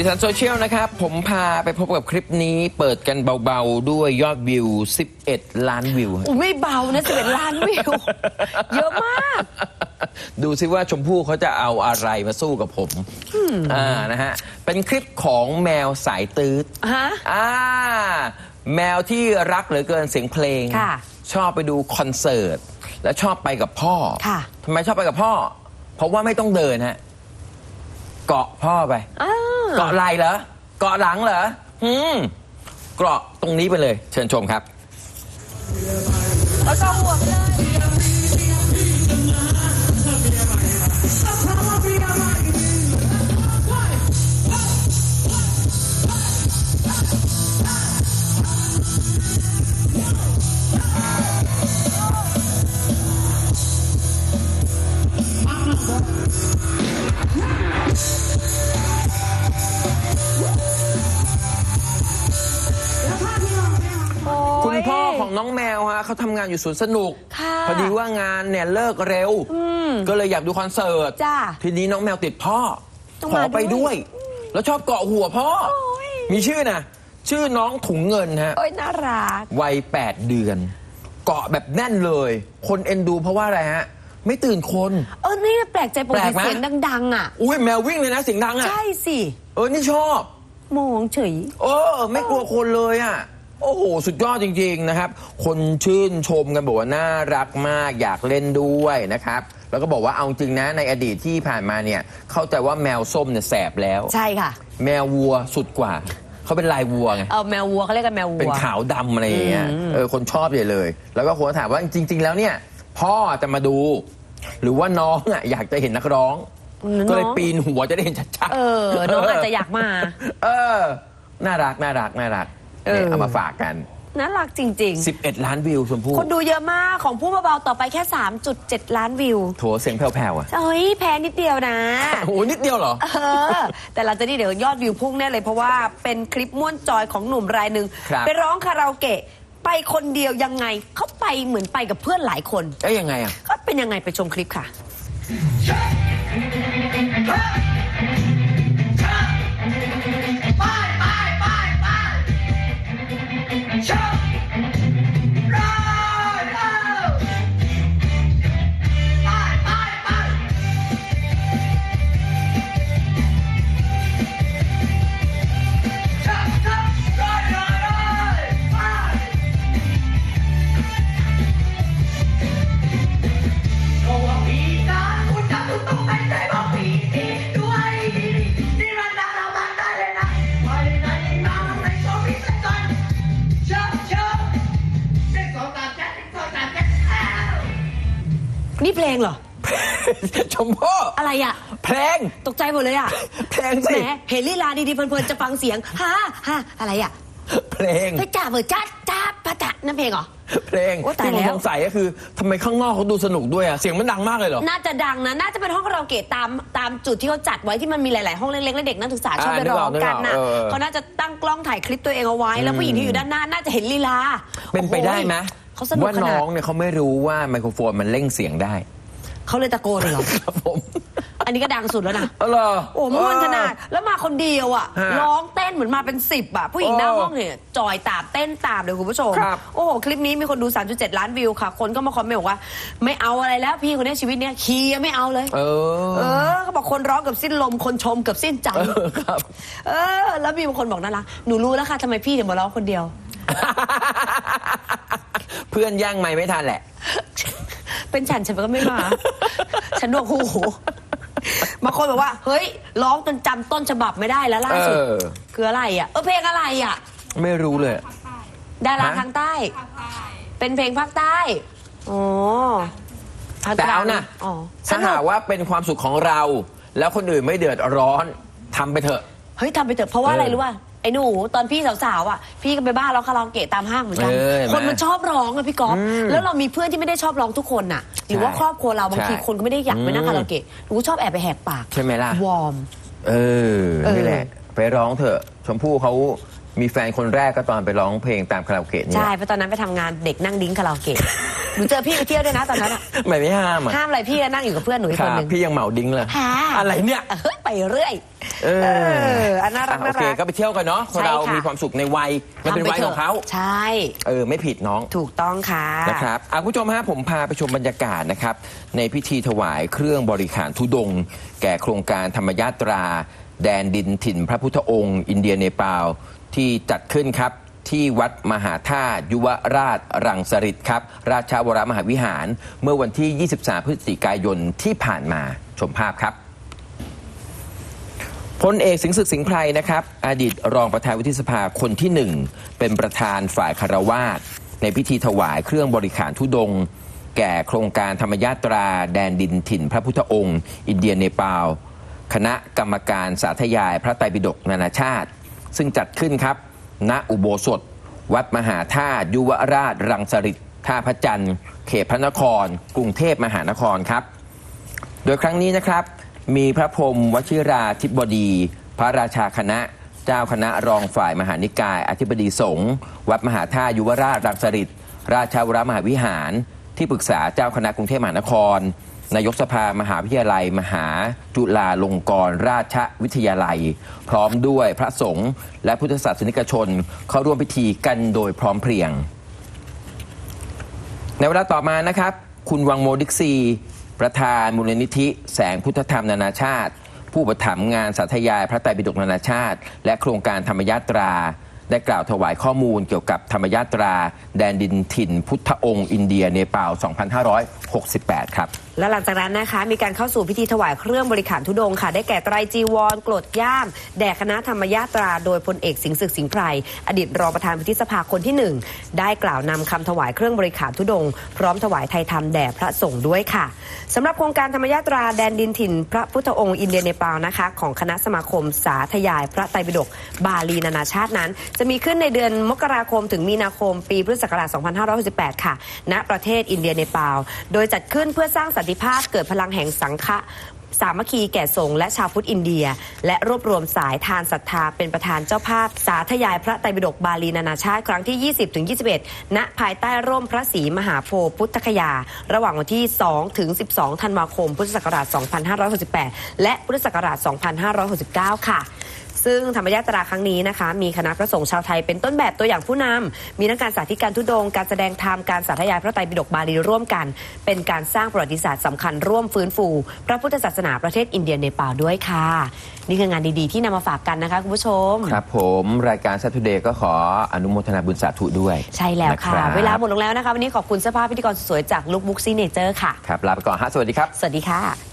สีสันโซเชียลนะครับ ผมพาไปพบกับคลิปนี้เปิดกันเบาๆ ด้วยยอดวิว 11 ล้านวิวอุ้ยไม่เบานะสิบเอ็ดล้านวิว เยอะมาก ดูซิว่าชมพู่เขาจะเอาอะไรมาสู้กับผมอ่านะฮะ เป็นคลิปของแมวสายตืดฮะ อ่า แมวที่รักเหลือเกินเสียงเพลง ค่ะชอบไปดูคอนเสิร์ต และชอบไปกับพ่อค่ะ ทำไมชอบไปกับพ่อ เพราะว่าไม่ต้องเดินฮะ เกาะพ่อไป อ้าว เกาะไหลเหรอ เกาะหลังเหรออืมเกาะตรงนี้ไปเลย เชิญชมครับแล้วก็ห่วเลย คุณพ่อของน้องแมวฮะเขาทำงานอยู่สวนสนุก ค่ะพอดีว่างานเนี่ยเลิกเร็วก็เลยอยากดูคอนเสิร์ต จ้าทีนี้น้องแมวติดพ่อ ต้องขอมาด้วยไปด้วย แล้วชอบเกาะหัวพ่อ โอ้ย มีชื่อนะ ชื่อน้องถุงเงินฮะ โอ้ยน่ารัก วัย 8 เดือน เกาะแบบแน่นเลย คนเอ็นดูเพราะว่าอะไรฮะ ไม่ตื่นคน เออนี่แปลกใจปกแปลติกไหม เสียงดัง ๆ อะ อุ้ยแมววิ่งเลยนะเสียงดังอะ ใช่สิ เออ นี่ชอบ มองเฉย เออ ไม่กลัวคนเลยอะ โอ้โห สุดยอดจริง ๆ นะครับ คนชื่นชมกันบอกว่าน่ารักมากอยากเล่นด้วยนะครับ แล้วก็บอกว่าเอาจริงนะในอดีตที่ผ่านมาเนี่ย เข้าใจว่าแมวส้มเนี่ยแสบแล้ว ใช่ค่ะ แมววัวสุดกว่า เขาเป็นลายวัวไง เออแมววัวเขาเรียกกันแมววัว เป็นขาวดำอะไรอย่างเงี้ย เออ คนชอบใหญ่เลย แล้วก็คนถามว่าจริง ๆ แล้วเนี่ย พ่อจะมาดู หรือว่าน้องอะอยากจะเห็นนักร้อง อืมก็เลยน้อง ปีนหัวจะได้เห็นชัดๆ เออ น้องอาจจะอยากมา เออ น่ารัก น่ารัก น่ารัก เออเนี่ยเอามาฝากกัน น่ารักจริง11 ล้านวิวชมพู่ๆคนดูเยอะมากของผู้เบาๆต่อไปแค่ 3.7 ล้านวิวโถเสียงแผ่วๆอะเฮ้ยแพ้นิดเดียวนะ โอ้โหนิดเดียวเหรอ เออ แต่หลังจากนี้เดี๋ยวยอดวิวพุ่งแน่เลยเพราะว่าเป็นคลิปม่วนจอยของหนุ่มรายหนึ่งครับ ไปร้องคาราโอเกะไปคนเดียวยังไงเขาไปเหมือนไปกับเพื่อนหลายคนเอ้ยยังไงอะ ก็เป็นยังไงไปชมคลิปค่ะไเพลงเหรอ ชมพู่อะไรอะ เพลง ตกใจหมดเลยอะเพลงแหสิ มเห็นลีลาดีๆเพลินๆจะฟังเสียงฮ่าฮ่าอะไรอะเพลงเฮ้ยจ้าเบิร์จ้าจ้าปะจ๊ะนั่นเพลงเหรอ เพลงโอ้ตายที่ผมแล้ว สงสัยก็คือทำไมข้างนอกเขาดูสนุกด้วยอะเสียงมันดังมากเลยเหรอ น่าจะดังนะ น่าจะเป็นห้องคาราโอเกะตามตามจุดที่เขาจัดไว้ที่มันมีหลาย ๆ ห้องเล็ก ๆ และเด็กนักศึกษาชอบอ่าไปร้องกันนึกออกนึกออกนะเออเขาน่าจะตั้งกล้องถ่ายคลิปตัวเองเอาไว้ แล้วผู้หญิงที่อยู่ด้านหน้าน่าจะเห็นลีลาเป็นไปได้ไหมโอ้โเขาสนุกว่าขน้นาดองเนี่ยเขาไม่รู้ว่าไมโครโฟนมันเร่งเสียงได้ เขาเลยตะโกนเลยเหรอ ครับผมอันนี้ก็ดังสุดแล้วนะ เออเหรอ โอ้ม่วนขนาด แล้วมาคนเดียวอะ ฮะร้องเต้นเหมือนมาเป็นสิบอะ ผู้หญิงหน้าโอ้ห้องเนี่ยจอยตามเต้นตามเลยคุณผู้ชม ครับ โอ้โห คลิปนี้มีคนดู 3.7 ล้านวิวค่ะ คนก็มาคอมเมนต์บอกว่า ไม่เอาอะไรแล้วพี่คนนี้ชีวิตเนี้ยคีย์ยังไม่เอาเลย เอเอออเขาบอกคนร้องเกับสิ้นลมคนชมเกับสิ้นใจเออครับ เออ แล้วมีบางคนบอกน่ารักหนูรู้แล้วค่ะทำไมพี่ถึงมาร้องคนเดียว เพื่อนย่างไม่ไม่ทันแหละ เป็นฉันฉันก็ไม่มา ฉันดวกหูบางคนบอกว่า เฮ้ย ร้องจนจำต้นฉบับไม่ได้แล้วล่าสุด เออ คืออะไรอะ เออเพลงอะไรอะ ไม่รู้เลย ดาราฮะ ทางใต้ เป็นเพลงภาคใต้อ๋อภคแต่เอานะอ๋อสถ้านุหากกว่าเป็นความสุขของเรา แล้วคนอื่นไม่เดือดร้อนทำไปเถอะ เฮ้ยทำไปเถอะเพราะว่าเออออะไรรู้ป่ะ ไอ้หนูตอนพี่สาวๆอะพี่ก็ไปบ้านร้องคาราโอเกะตามห้างเหมือนกัน เออเห็นไหมคนมันชอบร้องอะพี่ก๊อฟอืมแล้วเรามีเพื่อนที่ไม่ได้ชอบร้องทุกคนน่ะ หรือว่าใช่ครอบครัวเราบางทีใช่คนก็ไม่ได้อยากไปนั่งอืมคาราโอเกะหนูก็ชอบแอบไปแหกปากใช่ไหมล่ะ วอร์ม เออเออนี่แหละ ไปร้องเถอะ ชมพู่เขา มีแฟนคนแรกก็ตอนไปร้องเพลงตามคาราโอเกะเนี่ยใช่เพราะตอนนั้นไปทำงานเด็กนั่งดิ้งคาราโอเกะหนูเจอพี่ไปเที่ยวด้วยนะตอนนั้นอะไม่ไม่ห้ามอะห้ามอะไรพี่ก็นั่งอยู่กับเพื่อนหนูอีกคคนรับหนึ่งพี่ยังเหมาดิ้งเลยฮะอะไรเนี่ยเออไปเรื่อย เออเอออันน่ารักอะน่าโอเครัก ก็ไปเที่ยวกันเนาะใช่เราค่ะ มีความสุขในวัยมันเป็นทำไวัยของเขาใช่ เออไม่ผิดน้อง ถูกต้องค่ะ นะครับอะคุณผู้ชมฮะผมพาไปชมบรรยากาศนะครับ ในพิธีถวายเครื่องบริขารทุดงค์แก่โครงการธรรมยาตรา แดนดินถิ่นพระพุทธองค์ อินเดียเนปาล ที่จัดขึ้นครับที่วัดมหาธาตุยุวราชรังสฤษครับ ราชวรมหาวิหาร เมื่อวันที่ 23 พฤศจิกายนที่ผ่านมาชมภาพครับพลเอกสิงห์ศึกสิงห์ไพรนะครับ อดีตรองประธานวุฒิสภาคนที่หนึ่งเป็นประธานฝ่ายคารวาสในพิธีถวายเครื่องบริขารทุดง แก่โครงการธรรมยาตราแดนดินถิ่นพระพุทธองค์ อินเดียเนปาล คณะกรรมการสาธยายพระไตรปิฎกนานาชาติ ซึ่งจัดขึ้นครับ ณ อุโบสถ วัดมหาธาตุยุวราชรังสฤษท่าพระจันทร์ เขตพระนคร กรุงเทพมหานครครับ โดยครั้งนี้นะครับ มีพระพรมวชิราธิบดี พระราชาคณะ เจ้าคณะรองฝ่ายมหานิกาย อธิบดีสงฆ์วัดมหาธาตุยุวราชรังสฤษราชาวรมหาวิหาร ที่ปรึกษาเจ้าคณะกรุงเทพมหานคร นายกสภามหาวิทยาลัย มหาจุฬาลงกรณราชวิทยาลัย พร้อมด้วยพระสงฆ์และพุทธศาสนิกชน เข้าร่วมพิธีกันโดยพร้อมเพรียง ในเวลาต่อมานะครับ คุณวังโมดิกซี ประธานมูลนิธิ แสงพุทธธรรมนานาชาติ ผู้ประถมงานสาธยายพระไตรปิฎกนานาชาติ และโครงการธรรมยาตราได้กล่าวถวายข้อมูลเกี่ยวกับธรรมยาตรา แดนดินถิ่น พุทธองค์ อินเดียเนปาล 2568 ครับ และหลังจากนั้นนะคะ มีการเข้าสู่พิธีถวายเครื่องบริขารทุดงค่ะ ได้แก่ไตรจีวรกรดย่าม แด่คณะธรรมยาตรา โดยพลเอกสิงห์ศึกสิงห์ไพรอดีตรองประธานวุฒิสภาคนที่หนึ่งได้กล่าวนำคำถวายเครื่องบริขารทุดง พร้อมถวายไทยธรรมแด่พระสงฆ์ด้วยค่ะสำหรับโครงการธรรมยาตราแดนดินถิ่น พระพุทธองค์อินเดียเนปาลนะคะ ของคณะสมาคมสาธยาย พระไตรปิฎกบาลีนานาชาตินั้น จะมีขึ้นในเดือนมกราคมถึงมีนาคม ปีพุทธศักราช 2568 ค่ะ ณประเทศอินเดียเนปาลโดยจัดขึ้นเพื่อสร้างสันติภาพเกิดพลังแห่งสังฆะ สามัคคีแก่สงฆ์และชาวพุทธอินเดีย และรวบรวมสายทานศรัทธาเป็นประธานเจ้าภาพ สาธยายพระไตรปิฎกบาลีนานาชาติครั้งที่ 20ถึง21 ณ ภายใต้ร่มพระศรีมหาโพธิ์พุทธคยา ระหว่างวันที่2ถึง12 ธันวาคม พุทธศักราช 2568 และพุทธศักราช 2569 ค่ะซึ่งธรรมยาตราครั้งนี้นะคะ มีคณะพระสงฆ์ชาวไทยเป็นต้นแบบตัวอย่างผู้นำมีทั้งการสาธิตการทุดง การแสดงธรรมการสาธยายพระไตรปิฎกบาลีร่วมกัน เป็นการสร้างประวัติศาสตร์สำคัญร่วมฟื้นฟู พระพุทธศาสนานาประเทศอินเดียเนปาลด้วยค่ะ นี่คืองานดีๆ ที่นำมาฝากกันนะคะคุณผู้ชม ครับผมรายการ Saturday ก็ขออนุโมทนาบุญสาธุด้วยใช่แล้วค่ะ นรับเวลาหมดลงแล้วนะคะ วันนี้ขอบคุณเสื้อผ้าพิธีกรสวยๆจากลุคบุ๊กซีเนเจอร์ค่ะ ครับลาไปก่อนฮะสวัสดีครับ สวัสดีค่ะ